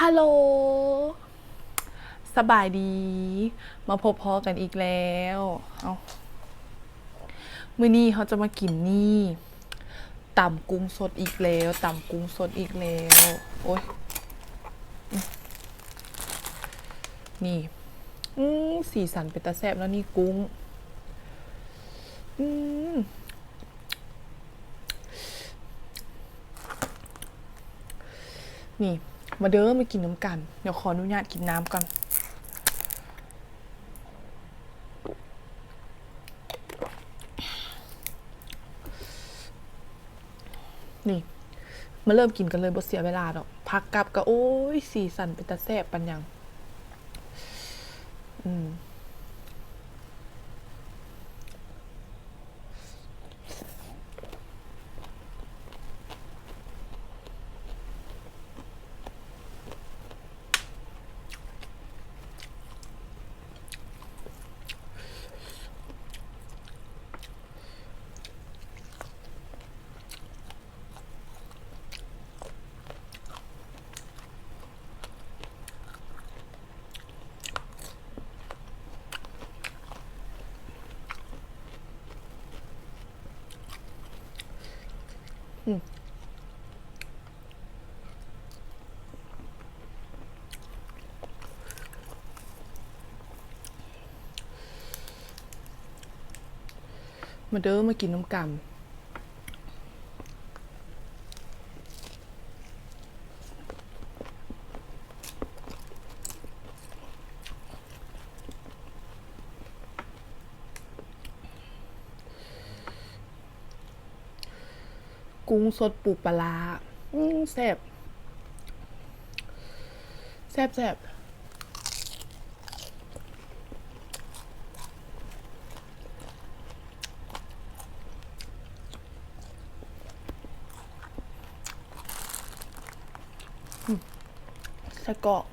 ฮัลโหล สบายดี มาพบพอกันอีกแล้ว เอามื้อนี้เขาจะมากินนี่ตำกุ้งสดอีกแล้วตำกุ้งสดอีกแล้ว โอ้ย นี่สีสันเป็นตาแซบแล้วนี่กุ้ง อืมนี่ มาเด้อมากินน้ำกัน เดี๋ยวขออนุญาตกินน้ำก่อนนี่มาเริ่มกินกันเลยบ่เสียเวลาดอกพักกลับก็โอ้ยสีสันเป็นตาแซ่บปันยัง อืม มาเด้อมากินน้ำกำ กุ้งสดปูปลาอืมแซ่บแซ่บแซ่บส้กอก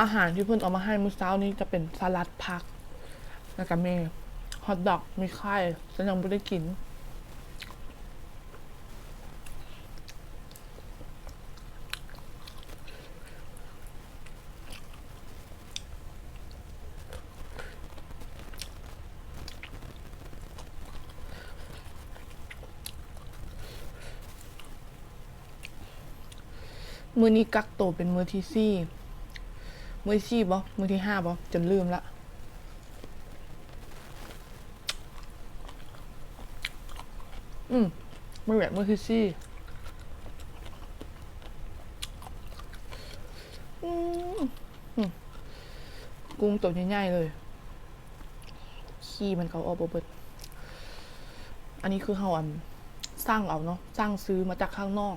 อาหารที่เพื่อนเอามาให้มื้อเช้านี้จะเป็นสลัดผักแล้วก็มีฮอทดอกมีไข่ฉันยังไม่ได้กิน มือนี้กักโตวเป็นมือที่สี่มือที่บ่มือที่ห้าบ่จนลืมละอืมมือแบบมือที่สี่อืมอืมกุ้งตัวใหญ่ๆเลย ขี้มันเขาออกบเบิดอันนี้คือเฮาอันสร้างเอาเนาะสร้างซื้อมาจากข้างนอก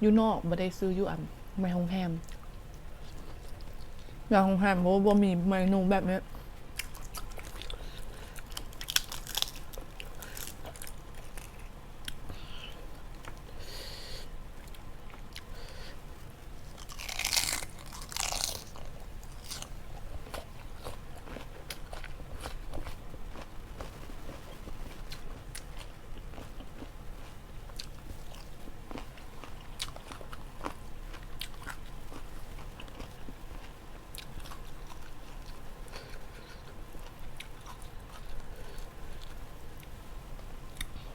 อยู่นอกไม่ได้ซื้ออยู่อันไม่ห้องแฮมอย่างห้องแฮมเพราะว่าบ่มีเมนูแบบนี้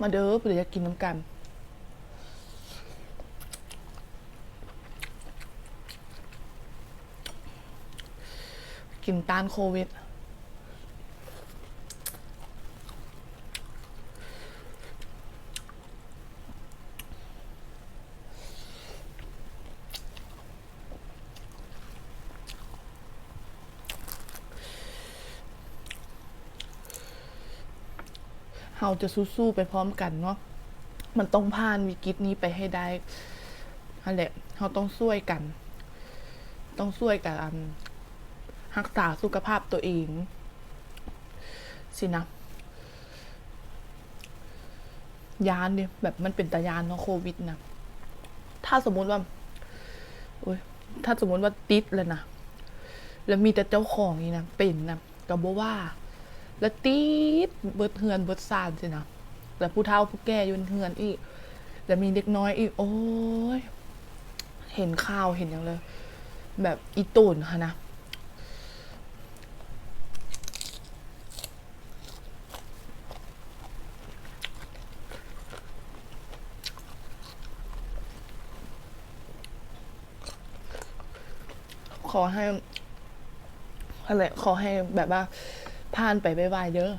มาเด้อเพื่ออยากกินน้ำกันกินต้านโควิด เราจะสู้ๆไปพร้อมกันเนาะมันต้องผ่านวิกฤตนี้ไปให้ได้นั่นแหละเราต้องช่วยกัน ต้องช่วยกันอันรักษาสุขภาพตัวเอง สินะยานเนี่ยแบบมันเป็นตายานเนาะโควิดนะถ้าสมมุติว่าโอ้ยถ้าสมมติว่าติดเลยนะแล้วมีแต่เจ้าของนี่นะเป็นนะก็บ่ว่า แล้วติดเบิดเฮือนเบิดซานสินะแล้วผู้เฒ่าผู้แก่ยืนเฮือนอีกแล้วมีเด็กน้อยอีก โอ้ยเห็นข่าวเห็นอย่างเลย แบบอีตุ่นค่ะนะขอให้อะไรขอให้แบบว่า ผ่านไปไวๆเด้อ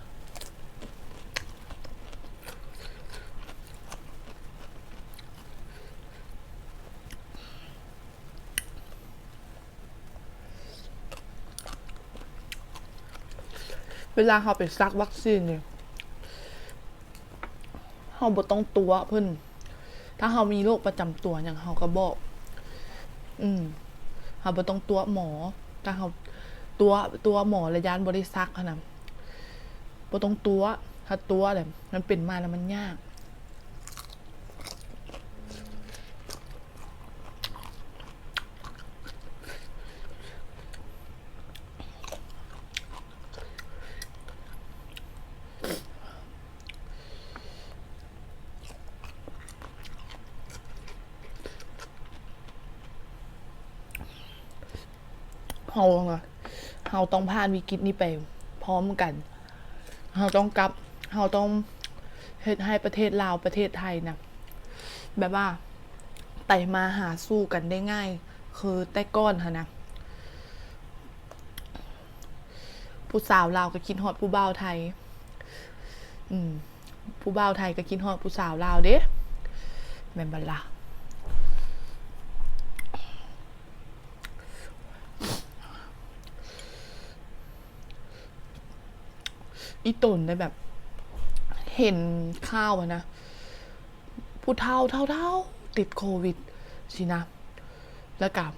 เวลาเขาไปซักวัคซีนเนี่ยเขาบต้องตัวเพิ่นถ้าเขามีโรคประจำตัวอย่างเขาก็บอก อืมเขาบต้องตัวหมอ ถ้าเขา ตัวตัวหมอระยานบริษักนาดบ่ต้องตัวถ้าตัวแบบมันเป็นมาแล้วมันยากเฮาอะ เฮาต้องผ่านวิกฤตนี้ไปพร้อมกันเฮาต้องกลับเฮาต้องเฮ็ดให้ประเทศลาวประเทศไทยนะแบบว่าไต่มาหาสู้กันได้ง่าย คือแต่ก้อนค่ะนะผู้สาวลาวก็คิดฮอดผู้บ่าวไทย อืมผู้บ่าวไทยก็คิดฮอดผู้สาวลาวเด้แม่นบัดล่ะ อีตนได้แบบ เห็นข้าวอะนะผู้เท่าเท่าเท่าติดโควิดสินะ แล้วกับ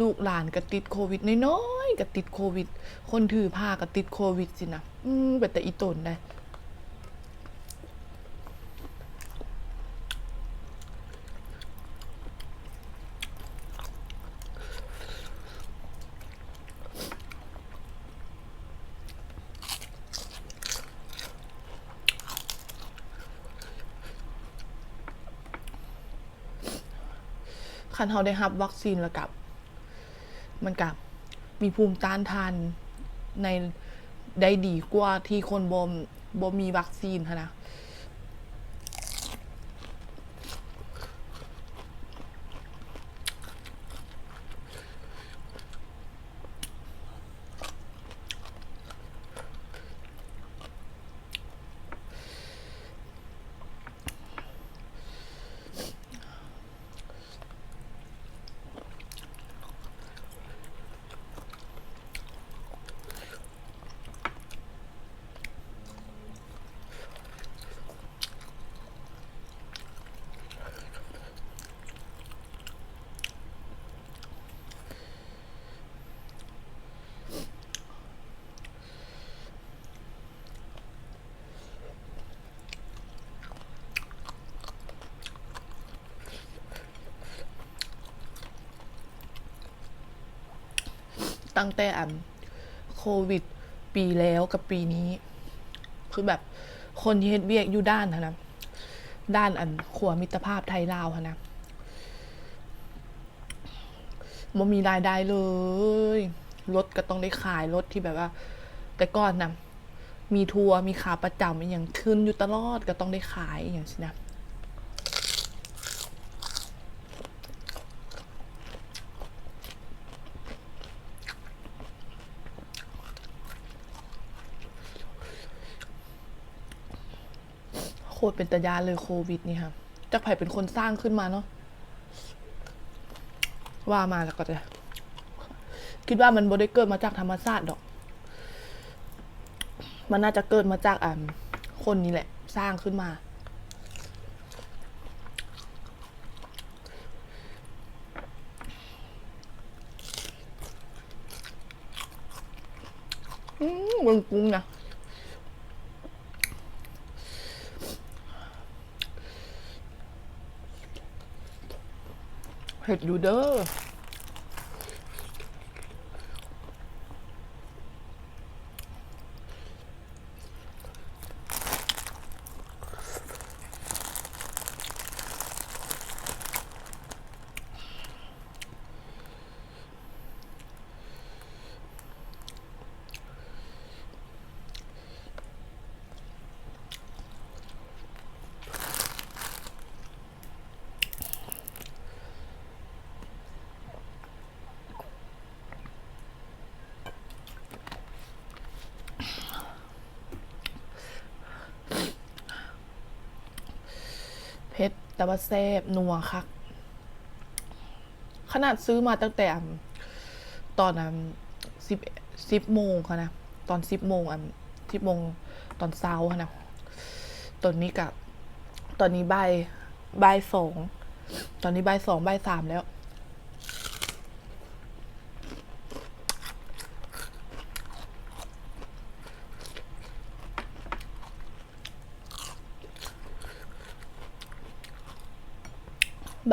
ลูกหลานก็ติดโควิดน้อยๆก็ติดโควิด คนถือผ้าก็ติดโควิดสินะ อืมเป็นแต่อีตนได้ นเขาได้รับวัคซีนแล้วกับ มันกับมีภูมิต้านทานในได้ดีกว่าที่คนบ่บ่มีวัคซีนนะ ตั้งแต่อันโควิด ปีแล้วกับปีนี้ คือแบบคนที่เฮ็ดเวียกอยู่ด้านนะด้านอันขัวมิตรภาพไทยลาวหั้นนะบ่มีรายได้เลย รถก็ต้องได้ขายรถที่แบบว่า แต่ก่อนนะมีทัวร์มีขาประจำอหย่างขึ้นอยู่ตลอดก็ต้องได้ขายอย่างสินะ โค ตรเป็นตายานเลยโควิดนี่ค่ะจักไผ่เป็นคนสร้างขึ้นมาเนาะว่ามาแล้วก็จะ คิดว่ามันบ่ได้เกิดมาจากธรรมชาติดอก มันน่าจะเกิดมาจากอ่าคนนี่แหละ สร้างขึ้นมา อืมบนกุ้งนะ เผ็ดอยู่เด้อ แต่ว่าแซ่บนัวคัก ขนาดซื้อมาตั้งแต่ตอนนั้นสิบสิบโมงค่ะนะ ตอนสิบโมงอะสิบโมงตอนเช้าค่ะนะตอนนี้กับ ตอนนี้บ่ายบ่ายสอง ตอนนี้บ่ายสองบ่ายสามแล้ว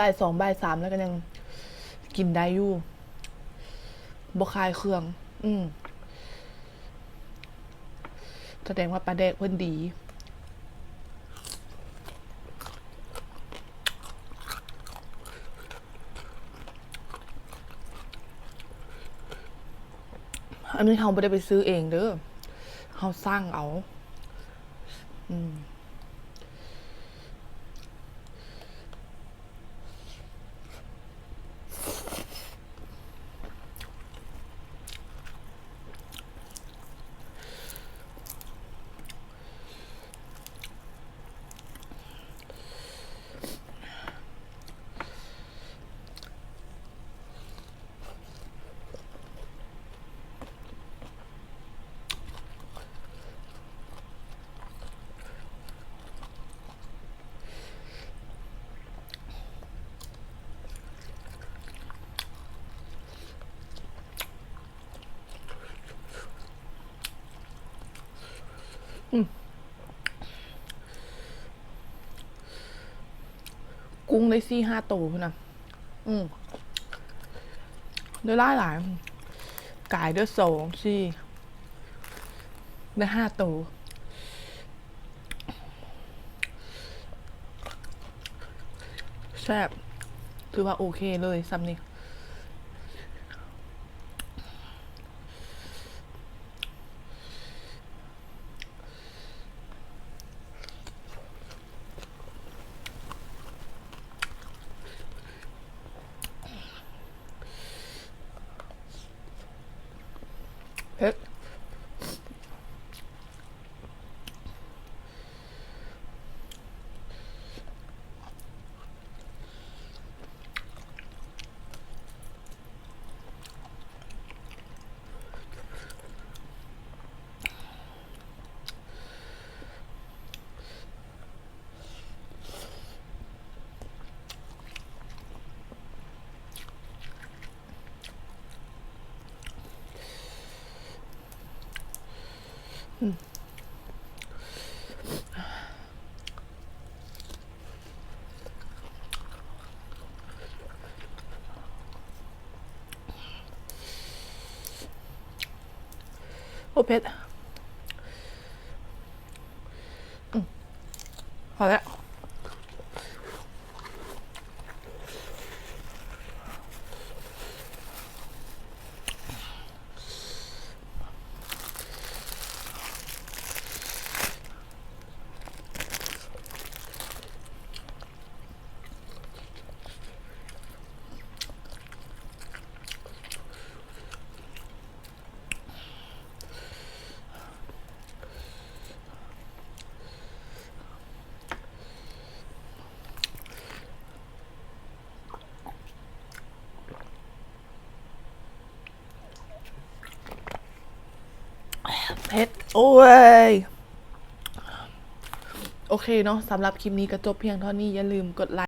บ่ายสองบ่ายสามแล้วก็ยัง กินได้อยู่บคายเครื่อง อืมแสดงว่าปลาแดกเพิ่นดีอันนี้เขาไม่ได้ไปซื้อเองเด้อเขาสร้างเอา อืม กุ้งได้สี่ห้าตัวพนะอืมได้หลายหลายไก่ได้สองสี่ได้ห้าตัวแซ่บถือว่าโอเคเลยซัมนี่ โอ้เผ็ดอืมพอแล้ว เผ็ดโอ้ย โอเคเนาะสำหรับคลิปนี้ก็จบเพียงเท่านี้อย่าลืมกดไลค์